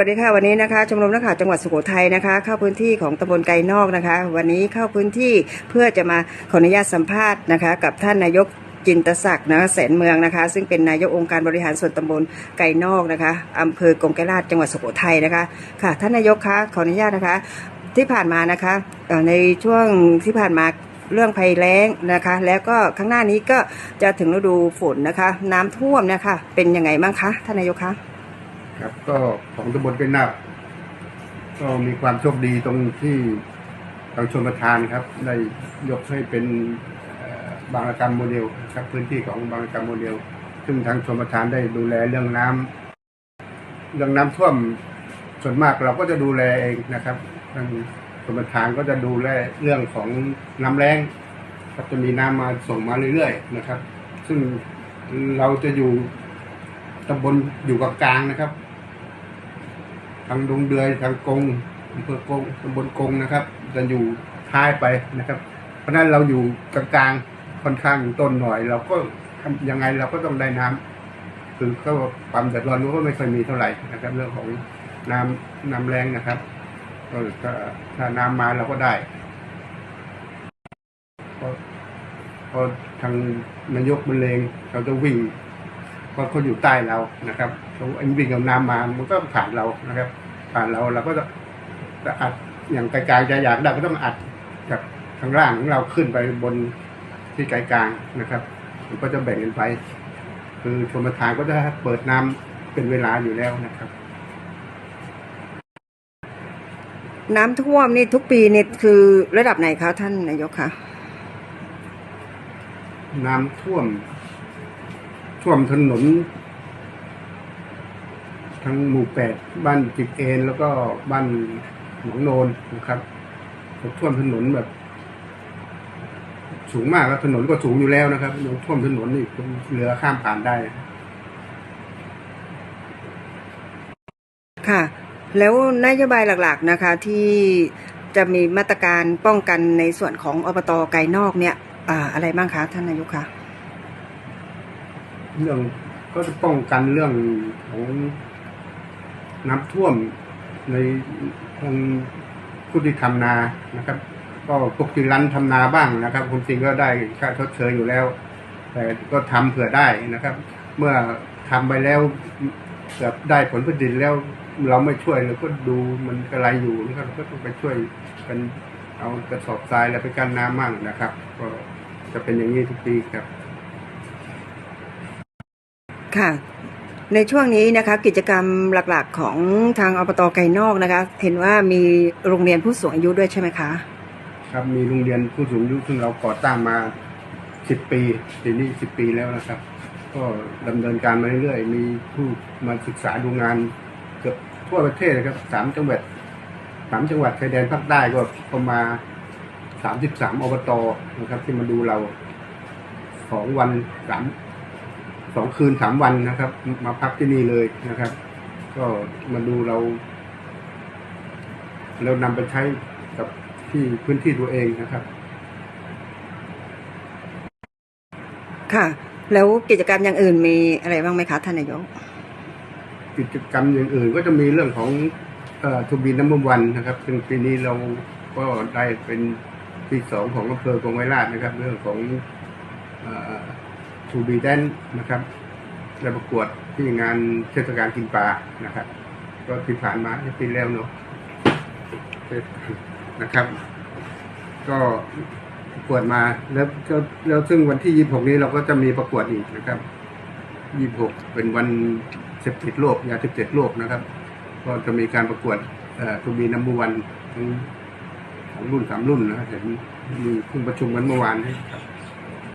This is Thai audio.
สวัสดีค่ะวันนี้นะคะชมรมนักข่าวจังหวัดสุโขทัยนะคะ เข้าพื้นที่ของตำบลไกรนอกนะคะ วันนี้เข้าพื้นที่เพื่อจะมาขออนุญาตสัมภาษณ์นะคะ กับท่านนายกจินตศักดิ์นะแสนเมืองนะคะ ซึ่งเป็นนายกองค์การบริหารส่วนตำบลไกรนอกนะคะอำเภอกงไกรลาชจังหวัดสุโขทัยนะคะค่ะ ท่านนายกคะขออนุญาตนะคะ ที่ผ่านมานะคะในช่วงที่ผ่านมาเรื่องภัยแล้งนะคะ แล้วก็ข้างหน้านี้ก็จะถึงฤดูฝนนะคะ น้ำท่วมนะคะเป็นยังไงบ้างคะท่านนายกคะ ครับ ก็ของตำบลเป็นนาบก็มีความโชคดีตรงที่ทางชนประทานครับ ได้ยกให้เป็นบางระกรรมโมเดลครับพื้นที่ของบางระกรรมโมเดล ซึ่งทางชนประทานได้ดูแลเรื่องน้ำเรื่องน้ำท่วมส่วนมากเราก็จะดูแลเองนะครับทางชนประทานก็จะดูแลเรื่องของน้ำแรงครับจะมีน้ำมาส่งมาเรื่อยๆนะครับ ซึ่งเราจะอยู่ตำบลอยู่กับกลางนะครับ ทางดงเดือยทางกงอำเภอกงตำบลกงนะครับ จะอยู่ท้ายไปนะครับ เพราะฉะนั้นเราอยู่กลางๆค่อนข้างต้นหน่อย เราก็ทำยังไงเราก็ต้องได้น้ำคือก็ความเดือดร้อนก็ไม่ค่อยมีเท่าไหร่นะครับ เรื่องของน้ำน้ำแรงนะครับก็ถ้าถ้าน้ำมาเราก็ได้พอพอทางนายกบรรเลงเราจะวิ่ง เพราะเขาอยู่ใต้เรานะครับเขาไอ้วิ่งกับน้ำมามันก็ผ่านเรานะครับ ผ่านเราเราก็จะจะอัดอย่างไกลๆจะอยากได้ก็ต้องอัดจากข้างล่างของเราขึ้นไปบนที่ไกลกลางนะครับมันก็จะแบ่งกันไป คือชมประทานก็จะเปิดน้ำเป็นเวลาอยู่แล้วนะครับ น้ำท่วมนี่ทุกปีนี่คือระดับไหนคะท่านนายกคะน้ำท่วม ท่วมถนน ทั้งหมู่แปดบ้านจิกเอนแล้วก็บ้านหนองโนนนะครับท่วมถนนแบบ สูงมากแล้วถนนก็สูงอยู่แล้วนะครับท่วมถนนนี่เรือข้ามผ่านได้ ค่ะ แล้วนโยบายหลักๆนะคะ ที่จะมีมาตรการป้องกันในส่วนของอบตไกรนอกเนี่ย อ่า อะไรบ้างคะท่านนายกคะ เรื่องก็จะป้องกันเรื่องของน้ำท่วมในทางผู้ที่ทำนานะครับ ก็ปกติรันทำนาบ้างนะครับคุณจริงก็ได้ค่าชดเชยอยู่แล้ว แต่ก็ทำเผื่อได้นะครับ เมื่อทำไปแล้วเกือบได้ผลผลิตแล้วเราไม่ช่วยเราก็ดูมันกระไรอยู่นะครับก็ต้องไปช่วยกันเอากระสอบทรายแล้วไปกันน้ำมั่งนะครับ ก็จะเป็นอย่างนี้ทุกปีครับ ค่ะ ในช่วงนี้นะคะกิจกรรมหลักๆของทางอบตไกรนอกนะคะ เห็นว่ามีโรงเรียนผู้สูงอายุด้วยใช่ไหมคะ ครับมีโรงเรียนผู้สูงอายุซึ่งเราก่อตั้งมาสิบปีทีนี้สิบปีแล้วนะครับ ก็ดำเนินการมาเรื่อยๆ มีผู้มาศึกษาดูงานเกือบทั่วประเทศนะครับสามจังหวัดสามจังหวัดชายแดนภาคใต้ก็ประมาณสามสิบสามอบตนะครับ ที่มาดูเราสองวันสาม สองคืนสามวันนะครับ มาพักที่นี่เลยนะครับ ก็มาดูเรา เรานำไปใช้กับที่พื้นที่ตัวเองนะครับ ค่ะ แล้วกิจกรรมอย่างอื่นมีอะไรบ้างไหมคะท่านนายกกิจกรรมอย่างอื่นก็จะมีเรื่องของทูบีน้ำมันวันนะครับ ซึ่งปีนี้เราก็ได้เป็นปีสองของอำเภอกงไวราชนะครับ เรื่องของ ทูบีแดนนะครับได้ประกวดที่งานเทศกาลกินปลานะครับ ก็ที่ผ่านมาในปีแล้วเนาะนะครับ ก็ประกวดมาแล้วก็แล้วซึ่งวันที่ยี่สิบหกนี้เราก็จะมีประกวดอีกนะครับยี่หกเป็นวันเสพติดโลกยาเสพติดโลกนะครับ ก็จะมีการประกวดทูบีนัมบวันทั้งสองรุ่นสามรุ่นนะเห็นมีเพิ่งประชุมกันเมื่อวานนี้ครับ